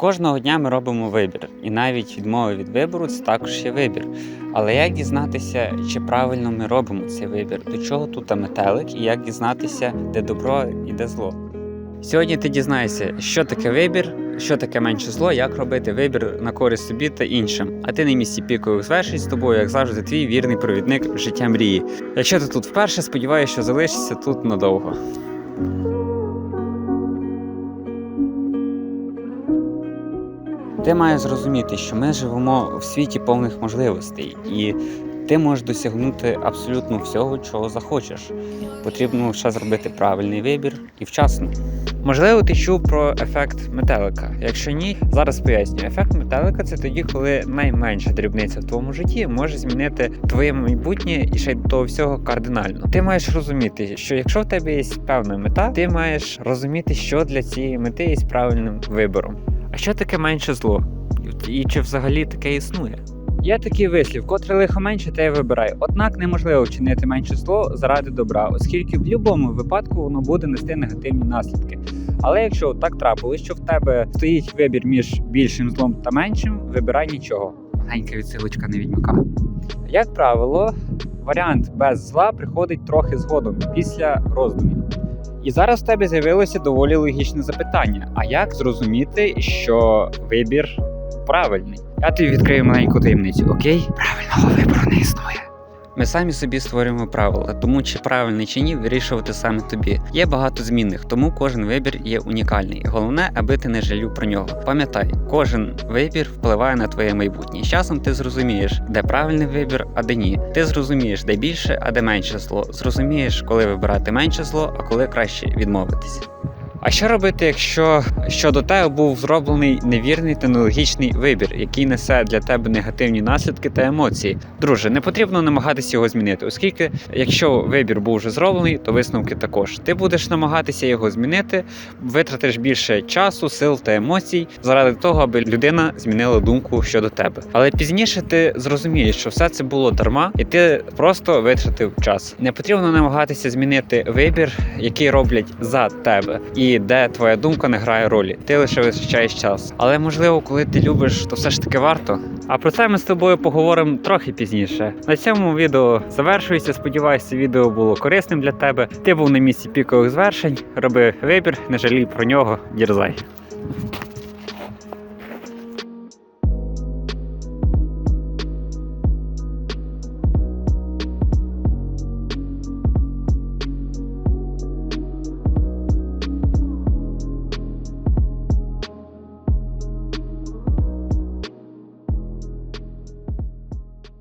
Кожного дня ми робимо вибір, і навіть відмова від вибору це також є вибір. Але як дізнатися, чи правильно ми робимо цей вибір? До чого тут метелик, і як дізнатися, де добро і де зло? Сьогодні ти дізнаєшся, що таке вибір, що таке менше зло, як робити вибір на користь собі та іншим. А ти на місці пікових звершень з тобою, як завжди, твій вірний провідник життя мрії. Якщо ти тут вперше, сподіваюся, що залишишся тут надовго. Ти маєш зрозуміти, що ми живемо в світі повних можливостей, і ти можеш досягнути абсолютно всього, чого захочеш. Потрібно лише зробити правильний вибір і вчасно. Можливо, ти чув про ефект метелика. Якщо ні, зараз поясню. Ефект метелика це тоді, коли найменша дрібниця в твоєму житті може змінити твоє майбутнє і ще й до того всього кардинально. Ти маєш розуміти, що якщо в тебе є певна мета, ти маєш розуміти, що для цієї мети є правильним вибором. А що таке менше зло? І чи взагалі таке існує? Є такий вислів, котре лихо менше, те й вибирай. Однак неможливо вчинити менше зло заради добра, оскільки в будь-якому випадку воно буде нести негативні наслідки. Але якщо так трапилось, що в тебе стоїть вибір між більшим злом та меншим, вибирай нічого. Маленька відсилочка на відьмака. Як правило, варіант без зла приходить трохи згодом після роздумів. І зараз в тебе з'явилося доволі логічне запитання: а як зрозуміти, що вибір правильний? Я тобі відкрию маленьку таємницю, окей? Правильного вибору не існує. Ми самі собі створюємо правила, тому чи правильний чи ні, вирішувати саме тобі. Є багато змінних, тому кожен вибір є унікальний. Головне, аби ти не жалів про нього. Пам'ятай, кожен вибір впливає на твоє майбутнє. З часом ти зрозумієш, де правильний вибір, а де ні. Ти зрозумієш, де більше, а де менше зло. Зрозумієш, коли вибирати менше зло, а коли краще відмовитися. А що робити, якщо щодо тебе був зроблений невірний та нелогічний вибір, який несе для тебе негативні наслідки та емоції? Друже, не потрібно намагатися його змінити, оскільки якщо вибір був вже зроблений, то висновки також. Ти будеш намагатися його змінити, витратиш більше часу, сил та емоцій заради того, аби людина змінила думку щодо тебе. Але пізніше ти зрозумієш, що все це було дарма, і ти просто витратив час. Не потрібно намагатися змінити вибір, який роблять за тебе. І де твоя думка не грає ролі. Ти лише витрачаєш час. Але можливо, коли ти любиш, то все ж таки варто. А про це ми з тобою поговоримо трохи пізніше. На цьому відео завершується. Сподіваюся, відео було корисним для тебе. Ти був на місці пікових звершень, роби вибір, не жалій про нього, дірзай.